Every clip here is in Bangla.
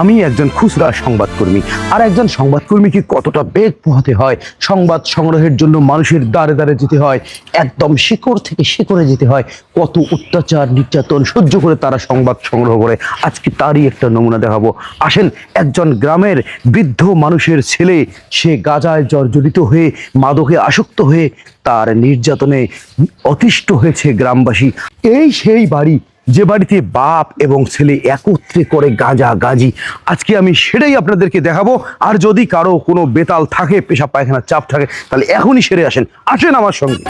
আমি একজন খুচরা সংবাদকর্মী। আর একজন সংবাদকর্মীকে কতটা বেগ পোহাতে হয়? সংবাদ সংগ্রহের জন্য মানুষের দ্বারে দ্বারে যেতে হয়, একদম শিকড় থেকে শিকড়ে যেতে হয়। কত অত্যাচার, নির্যাতন সহ্য করে তারা সংবাদ সংগ্রহ করে। আজকে তারই একটা নমুনা দেখাবো। আসেন একজন গ্রামের বৃদ্ধ মানুষের ছেলে, সে গাজায় জর্জরিত হয়ে মাদকে আসক্ত হয়ে তার নির্যাতনে অতিষ্ঠ হয়েছে গ্রামবাসী। এই সেই বাড়ি যে বাড়িতে বাপ এবং ছেলে একত্রে করে গাঁজা গাজি আজকে আমি সেটাই আপনাদেরকে দেখাবো। আর যদি কারও কোনো বেতাল থাকে পেশা পায়খানার চাপ থাকে তাহলে এখনই সেরে আসেন। আসেন আমার সঙ্গে।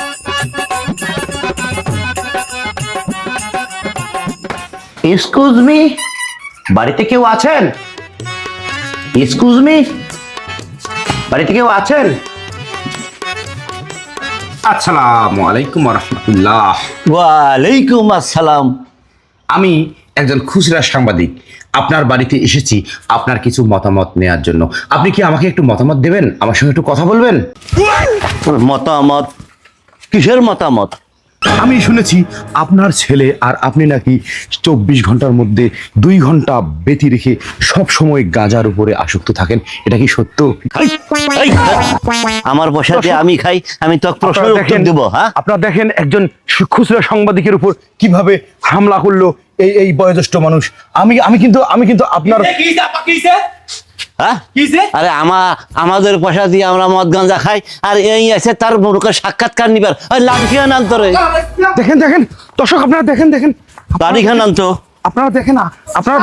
এক্সকিউজ মি বাড়িতে কেউ আছেন? এক্সকিউজ মি বাড়িতে কেউ আছেন? আসসালামু আলাইকুম রহমতুল্লাহ। ওয়ালাইকুম আসসালাম। আমি একজন খুচরা সাংবাদিক। আপনার বাড়িতে এসেছি আপনার কিছু মতামত নেওয়ার জন্য। আপনি কি আমাকে একটু মতামত দেবেন? আমার সঙ্গে একটু কথা বলবেন? মতামত? কিসের মতামত? আমি শুনেছি আপনার ছেলে আর আপনি নাকি চব্বিশ ঘণ্টার মধ্যে দুই ঘণ্টা বেতি রেখে সব সময় গাঁজার উপরে আসক্ত থাকেন। এটা কি সত্য? এই, আমার দিয়ে আমি খাই আমি তো আপনারা উত্তর দেব হ্যাঁ? আপনারা দেখেন একজন সু- খুচরা সাংবাদিকের উপর কীভাবে হামলা করল এই এই বয়োজ্যেষ্ঠ মানুষ। আমি আমি কিন্তু আমি কিন্তু আপনার হ্যাঁ? আরে আমা আমাদের পয়সা দিয়ে আমরা মদ গাঁজা খাই আর এই আছে তার মুখে সাক্ষাৎকার নিবার। ওই লাঠিখান আনতো রে দেখেন দেখেন দর্শক আপনারা দেখেন দেখেন। লাঠিখান আনতো আপনারা দেখেন আ- আপনারা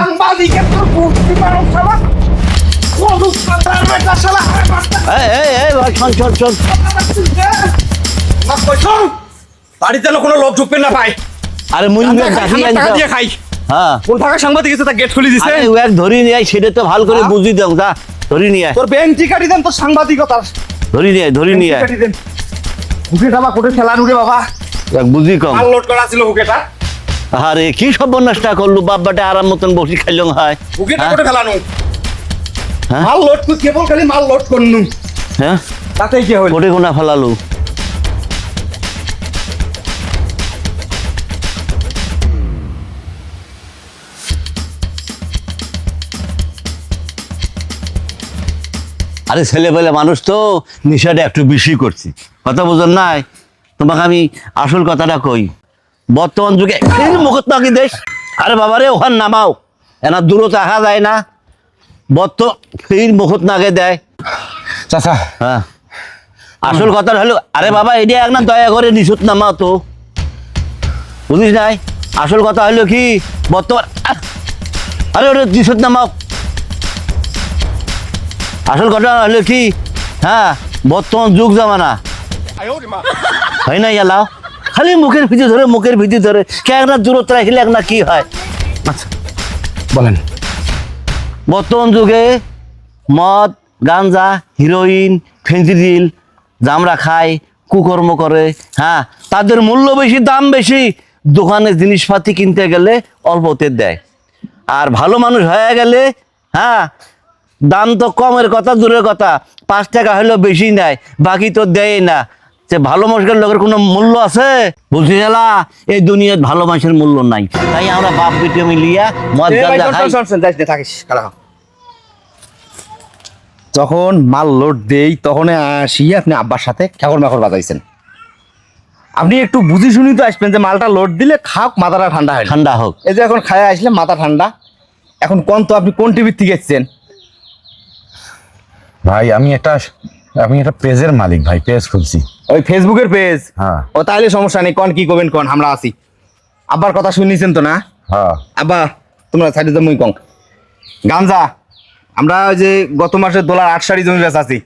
বাড়িতে কোনো লোক ঢুকবে না পায় আরে মুই ডাকি টাকা দিয়ে খাই। হ্যাঁ কোন ফাঁকা সাংবাদিক এসে তা গেট খুলে দিছে? আরে ধরি নিয়ে আয়, সেটা তো ভালো করে বুঝি দাও যা ধরি নিয়ে আয়, তোর কাটি দেন তোর সাংবাদিকতা ধরি নিয়ে ধরি নিয়ে আয়। কাটি বাবা। এক বুঝি কম। মাল লোড করা ছিল হুকেটা আরে কি সর্বনাশটা করলু বাপ্পাটা আরাম মতন বসি খাইলং হয় হুকেটা? কোটে ফেলানু হ্যাঁ? মাল লোড কর কেবল খালি মাল লোড করনু হ্যাঁ তাতেই কি হইল কোটে কোনা ফেলালু? আরে ছেলে পেলে মানুষ তো নিশাটা একটু বেশি করছি। কথা বুঝুন নাই? তোমাকে আমি আসল কথাটা কই। বর্তমান যুগে মুখত নাকি দেশ? আরে বাবারে ওখান নামাও। এনা দূরত দেখা যায় না। বর্ত ফির মুখত নাগে দেয়? চাচা। হ্যাঁ। আসল কথা হলো আরে বাবা এটা এক না দয়া করে নিশুত নামা তো। বুঝিস নাই? আসল কথা হলো কি বর্তমান আরে ওটা নিশুত নামাও। আসল কথা হলো কি? হ্যাঁ বর্তমান যুগ জামানা। হয় না ইয়ালাও খালি মুখের ভিতরে ধরে মুখের ভিতরে ধরে। কে এক না দূরত্ব রাখলে এক না কি হয়? আচ্ছা বলেন। বর্তমান যুগে মদ গাঞ্জা হিরোইন ফেন্সিডিল জামরা খায় কুকর্ম করে হ্যাঁ। তাদের মূল্য বেশি দাম বেশি। দোকানে জিনিসপাতি কিনতে গেলে অল্পতে দেয়। আর ভালো মানুষ হয়ে গেলে হ্যাঁ দাম তো কমের কথা দূরের কথা। পাঁচ টাকা হলেও বেশি নেয় বাকি তো দেয় না। যে ভালো মানুষের লোকের কোনো মূল্য আছে? বুঝতে গেলা এই দুনিয়ার ভালো মানুষের মূল্য নাই। তাই আমরা বাপ বেটে মিলিয়া থাকিস যখন মাল লোড দেই তখন আসি আপনি আব্বার সাথে খ্যাকর ম্যাকর বাজাইছেন। আপনি একটু বুঝি শুনি তো আসবেন যে মালটা লোড দিলে খাওক মাথাটা ঠান্ডা হয় ঠান্ডা হোক। এই যে এখন খায় আসলে মাথা ঠান্ডা। এখন কোন তো আপনি কোন টিভির থেকে এসছেন? ভাই আমি একটা আমি একটা পেজের মালিক ভাই পেজ খুলছি। ওই ফেসবুকের পেজ? হ্যাঁ। ও তাহলে সমস্যা নেই কোন কি করবেন কোন আমরা আছি। আব্বার কথা শুনিছেন তো না? হ্যাঁ। আব্বা তোমরা সাইডে তো মুই কং গাঞ্জা আমরা ওই যে গত মাসে দোলার আট সারি জমি বেচ আছি।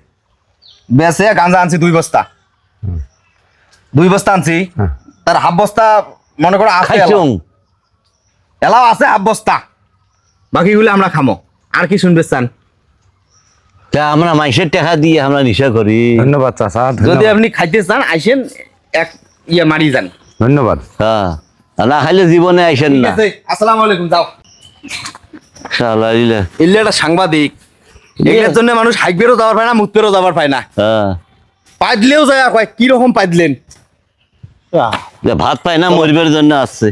বেচে গাঞ্জা আনছি দুই বস্তা। দুই বস্তা আনছি। হ্যাঁ। তার হাফ বস্তা মনে করো আছে খাইছুং এলাও। এলাও আছে হাফ বস্তা। বাকিগুলো আমরা খামো। আর কি শুনবে চান তা আমরা মাইসের টাকা দিয়ে আমরা নিশা করি। ধন্যবাদ চাচা যদি আপনি খাইতে চান আইসেন এক ইয়ে মারি যান। ধন্যবাদ। হ্যাঁ না খাইলে জীবনে আইসেন না। আসসালামু আলাইকুম যাও। শালা ইলা। একটা সাংবাদিক। এগুলোর জন্য মানুষ হাইকবেরও যাবার পায় না মুতপেরও যাবার পায় না। হ্যাঁ। পাইদলেও যায় কয় কি রকম পাইদলেন? যে ভাত পায় না মরিবার জন্য আসছে।